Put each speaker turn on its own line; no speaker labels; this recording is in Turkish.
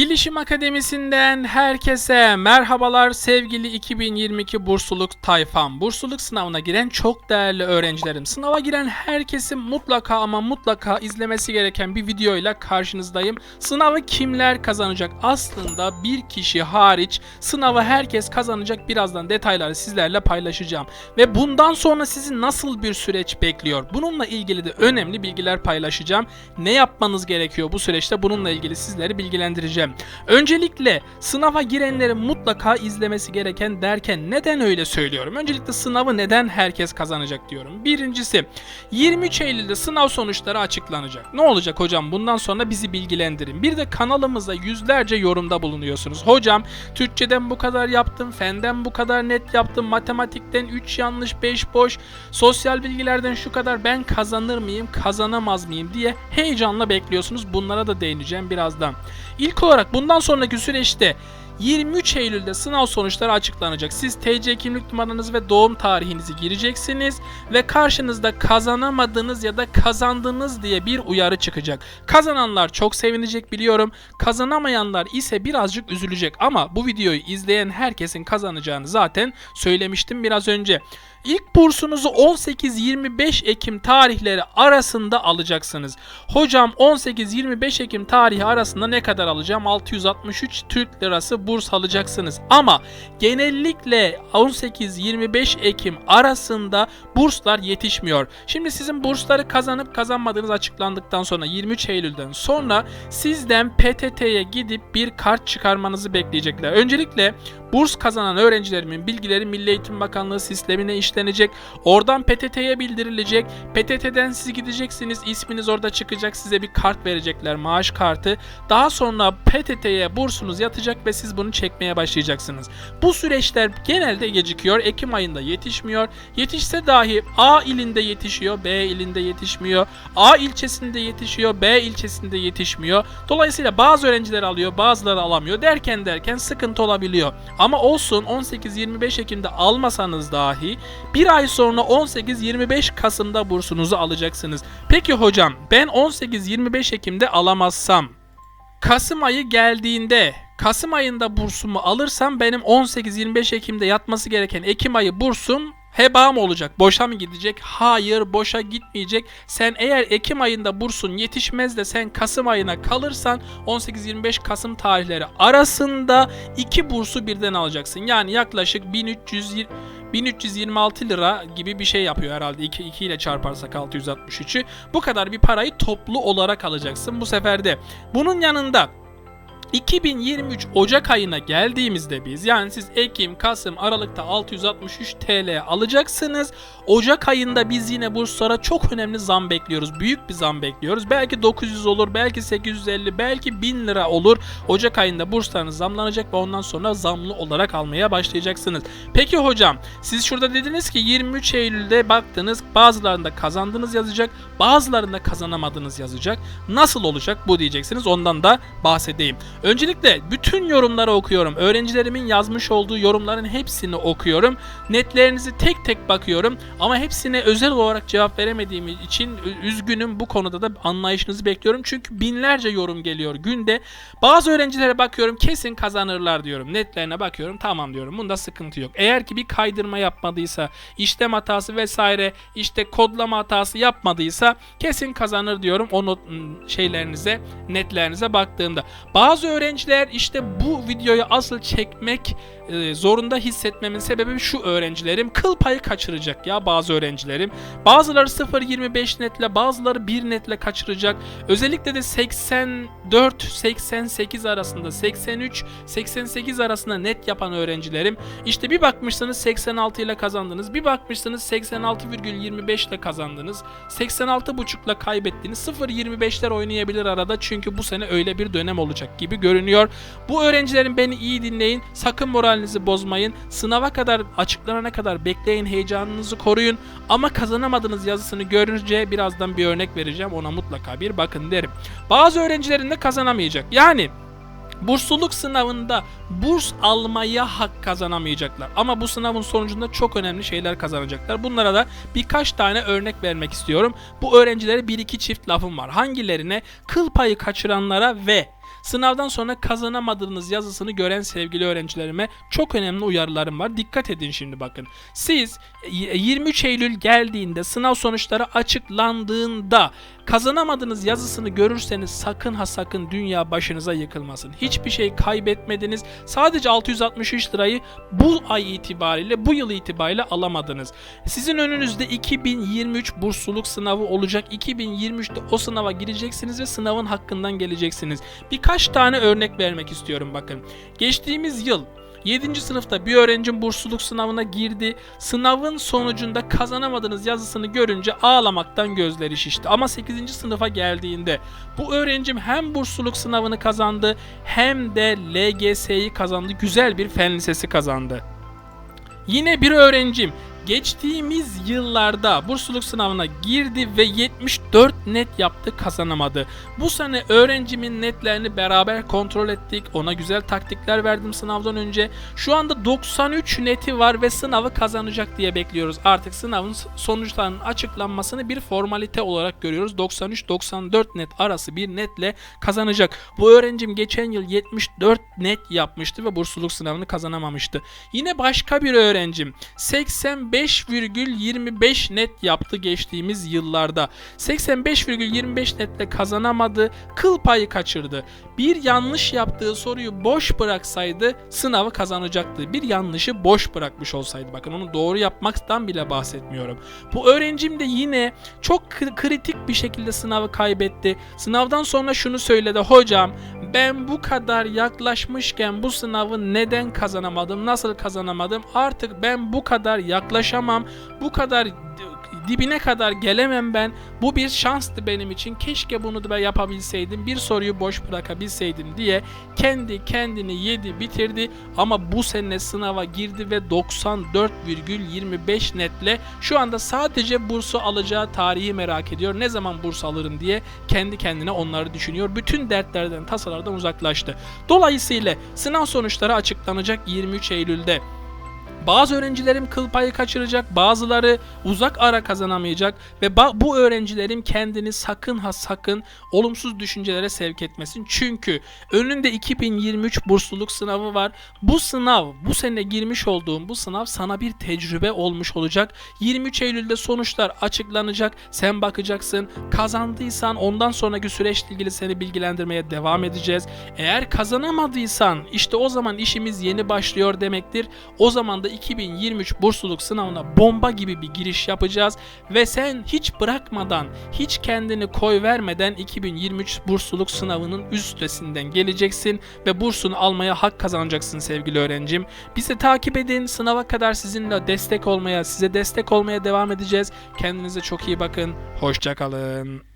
Bilişim Akademisi'nden herkese merhabalar sevgili 2022 bursluluk tayfam. Bursluluk sınavına giren çok değerli öğrencilerim. Sınava giren herkesin mutlaka ama mutlaka izlemesi gereken bir videoyla karşınızdayım. Sınavı kimler kazanacak? Aslında bir kişi hariç sınavı herkes kazanacak. Birazdan detayları sizlerle paylaşacağım. Ve bundan sonra sizi nasıl bir süreç bekliyor? Bununla ilgili de önemli bilgiler paylaşacağım. Ne yapmanız gerekiyor bu süreçte? Bununla ilgili sizleri bilgilendireceğim. Öncelikle sınava girenlerin mutlaka izlemesi gereken derken neden öyle söylüyorum? Öncelikle sınavı neden herkes kazanacak diyorum. Birincisi 23 Eylül'de sınav sonuçları açıklanacak. Ne olacak hocam? Bundan sonra bizi bilgilendirin. Bir de kanalımızda yüzlerce yorumda bulunuyorsunuz. Hocam Türkçeden bu kadar yaptım, fenden bu kadar net yaptım, matematikten 3 yanlış 5 boş, sosyal bilgilerden şu kadar ben kazanır mıyım, kazanamaz mıyım diye heyecanla bekliyorsunuz. Bunlara da değineceğim birazdan. İlk olarak bundan sonraki süreçte 23 Eylül'de sınav sonuçları açıklanacak. Siz TC kimlik numaranız ve doğum tarihinizi gireceksiniz ve karşınızda kazanamadınız ya da kazandınız diye bir uyarı çıkacak. Kazananlar çok sevinecek biliyorum. Kazanamayanlar ise birazcık üzülecek ama bu videoyu izleyen herkesin kazanacağını zaten söylemiştim biraz önce. İlk bursunuzu 18-25 Ekim tarihleri arasında alacaksınız. Hocam 18-25 Ekim tarihi arasında ne kadar alacağım? 663 Türk Lirası burs alacaksınız. Ama genellikle 18-25 Ekim arasında burslar yetişmiyor. Şimdi sizin bursları kazanıp kazanmadığınız açıklandıktan sonra 23 Eylül'den sonra sizden PTT'ye gidip bir kart çıkarmanızı bekleyecekler. Öncelikle burs kazanan öğrencilerimin bilgileri Milli Eğitim Bakanlığı sistemine işlenecek. Oradan PTT'ye bildirilecek. PTT'den siz gideceksiniz. isminiz orada çıkacak. Size bir kart verecekler. Maaş kartı. Daha sonra PTT'ye bursunuz yatacak ve siz bunu çekmeye başlayacaksınız. Bu süreçler genelde gecikiyor. Ekim ayında yetişmiyor. Yetişse dahi A ilinde yetişiyor. B ilinde yetişmiyor. A ilçesinde yetişiyor. B ilçesinde yetişmiyor. Dolayısıyla bazı öğrenciler alıyor. Bazıları alamıyor. Derken derken sıkıntı olabiliyor. Ama olsun 18-25 Ekim'de almasanız dahi bir ay sonra 18-25 Kasım'da bursunuzu alacaksınız. Peki hocam ben 18-25 Ekim'de alamazsam Kasım ayı geldiğinde Kasım ayında bursumu alırsam benim 18-25 Ekim'de yatması gereken Ekim ayı bursum heba mı olacak? Boşa mı gidecek? Hayır boşa gitmeyecek. Sen eğer Ekim ayında bursun yetişmez de sen Kasım ayına kalırsan 18-25 Kasım tarihleri arasında iki bursu birden alacaksın. Yani yaklaşık 1320 1326 lira gibi bir şey yapıyor herhalde 2, 2 ile çarparsak 663'ü. Bu kadar bir parayı toplu olarak alacaksın bu seferde. Bunun yanında 2023 Ocak ayına geldiğimizde biz yani siz Ekim, Kasım, Aralık'ta 663 TL alacaksınız. Ocak ayında biz yine burslara çok önemli zam bekliyoruz. Büyük bir zam bekliyoruz. Belki 900 olur, belki 850, belki 1000 lira olur. Ocak ayında burslarınız zamlanacak ve ondan sonra zamlı olarak almaya başlayacaksınız. Peki hocam siz şurada dediniz ki 23 Eylül'de baktınız bazılarında kazandınız yazacak, bazılarında kazanamadınız yazacak. Nasıl olacak bu diyeceksiniz. Ondan da bahsedeyim. Öncelikle bütün yorumları okuyorum. Öğrencilerimin yazmış olduğu yorumların hepsini okuyorum. Netlerinizi tek tek bakıyorum. Ama hepsine özel olarak cevap veremediğim için üzgünüm. Bu konuda da anlayışınızı bekliyorum. Çünkü binlerce yorum geliyor günde. Bazı öğrencilere bakıyorum kesin kazanırlar diyorum. Netlerine bakıyorum tamam diyorum. Bunda sıkıntı yok. Eğer ki bir kaydırma yapmadıysa, işlem hatası vesaire, işte kodlama hatası yapmadıysa kesin kazanır diyorum. O not şeylerinize, netlerinize baktığımda. Bazı öğrenciler işte bu videoyu asıl çekmek e, zorunda hissetmemin sebebi şu öğrencilerim kıl payı kaçıracak ya bazı öğrencilerim. Bazıları 0.25 netle bazıları 1 netle kaçıracak. Özellikle de 84 88 arasında 83 88 arasında net yapan öğrencilerim. İşte bir bakmışsınız 86 ile kazandınız. Bir bakmışsınız 86,25 ile kazandınız. 86,5 ile kaybettiniz. 0.25'ler oynayabilir arada çünkü bu sene öyle bir dönem olacak gibi görünüyor. Bu öğrencilerin beni iyi dinleyin. Sakın moralinizi bozmayın. Sınava kadar açıklanana kadar bekleyin. Heyecanınızı koruyun. Ama kazanamadığınız yazısını görünce birazdan bir örnek vereceğim. Ona mutlaka bir bakın derim. Bazı öğrencilerin de kazanamayacak. Yani Bursluluk sınavında burs almaya hak kazanamayacaklar. Ama bu sınavın sonucunda çok önemli şeyler kazanacaklar. Bunlara da birkaç tane örnek vermek istiyorum. Bu öğrencilere bir iki çift lafım var. Hangilerine? Kıl payı kaçıranlara ve Sınavdan sonra kazanamadığınız yazısını gören sevgili öğrencilerime çok önemli uyarılarım var. Dikkat edin şimdi bakın. Siz y- 23 Eylül geldiğinde sınav sonuçları açıklandığında kazanamadığınız yazısını görürseniz sakın ha sakın dünya başınıza yıkılmasın. Hiçbir şey kaybetmediniz. Sadece 663 lirayı bu ay itibariyle, bu yıl itibariyle alamadınız. Sizin önünüzde 2023 bursluluk sınavı olacak. 2023'te o sınava gireceksiniz ve sınavın hakkından geleceksiniz. Birkaç tane örnek vermek istiyorum bakın. Geçtiğimiz yıl 7. sınıfta bir öğrencim bursluluk sınavına girdi. Sınavın sonucunda kazanamadığınız yazısını görünce ağlamaktan gözleri şişti. Ama 8. sınıfa geldiğinde bu öğrencim hem bursluluk sınavını kazandı hem de LGS'yi kazandı. Güzel bir fen lisesi kazandı. Yine bir öğrencim geçtiğimiz yıllarda bursluluk sınavına girdi ve 74 net yaptı kazanamadı. Bu sene öğrencimin netlerini beraber kontrol ettik. Ona güzel taktikler verdim sınavdan önce. Şu anda 93 neti var ve sınavı kazanacak diye bekliyoruz. Artık sınavın sonuçlarının açıklanmasını bir formalite olarak görüyoruz. 93-94 net arası bir netle kazanacak. Bu öğrencim geçen yıl 74 net yapmıştı ve bursluluk sınavını kazanamamıştı. Yine başka bir öğrencim 85,25 net yaptı geçtiğimiz yıllarda. 85,25 netle kazanamadı, kıl payı kaçırdı. Bir yanlış yaptığı soruyu boş bıraksaydı sınavı kazanacaktı. Bir yanlışı boş bırakmış olsaydı bakın onu doğru yapmaktan bile bahsetmiyorum. Bu öğrencim de yine çok kri- kritik bir şekilde sınavı kaybetti. Sınavdan sonra şunu söyledi hocam ben bu kadar yaklaşmışken bu sınavı neden kazanamadım nasıl kazanamadım? Artık ben bu kadar yaklaşamam bu kadar dibine kadar gelemem ben. Bu bir şanstı benim için. Keşke bunu da yapabilseydim. Bir soruyu boş bırakabilseydim diye kendi kendini yedi bitirdi ama bu sene sınava girdi ve 94,25 netle şu anda sadece bursu alacağı tarihi merak ediyor. Ne zaman burs alırım diye kendi kendine onları düşünüyor. Bütün dertlerden, tasalardan uzaklaştı. Dolayısıyla sınav sonuçları açıklanacak 23 Eylül'de. Bazı öğrencilerim kıl payı kaçıracak, bazıları uzak ara kazanamayacak ve bu öğrencilerin kendini sakın ha sakın olumsuz düşüncelere sevk etmesin. Çünkü önünde 2023 bursluluk sınavı var. Bu sınav, bu sene girmiş olduğum bu sınav sana bir tecrübe olmuş olacak. 23 Eylül'de sonuçlar açıklanacak. Sen bakacaksın. Kazandıysan ondan sonraki süreçle ilgili seni bilgilendirmeye devam edeceğiz. Eğer kazanamadıysan işte o zaman işimiz yeni başlıyor demektir. O zaman da 2023 bursluluk sınavına bomba gibi bir giriş yapacağız ve sen hiç bırakmadan, hiç kendini koy vermeden 2023 bursluluk sınavının üstesinden geleceksin ve bursunu almaya hak kazanacaksın sevgili öğrencim. Bizi takip edin. Sınava kadar sizinle destek olmaya, size destek olmaya devam edeceğiz. Kendinize çok iyi bakın. Hoşçakalın.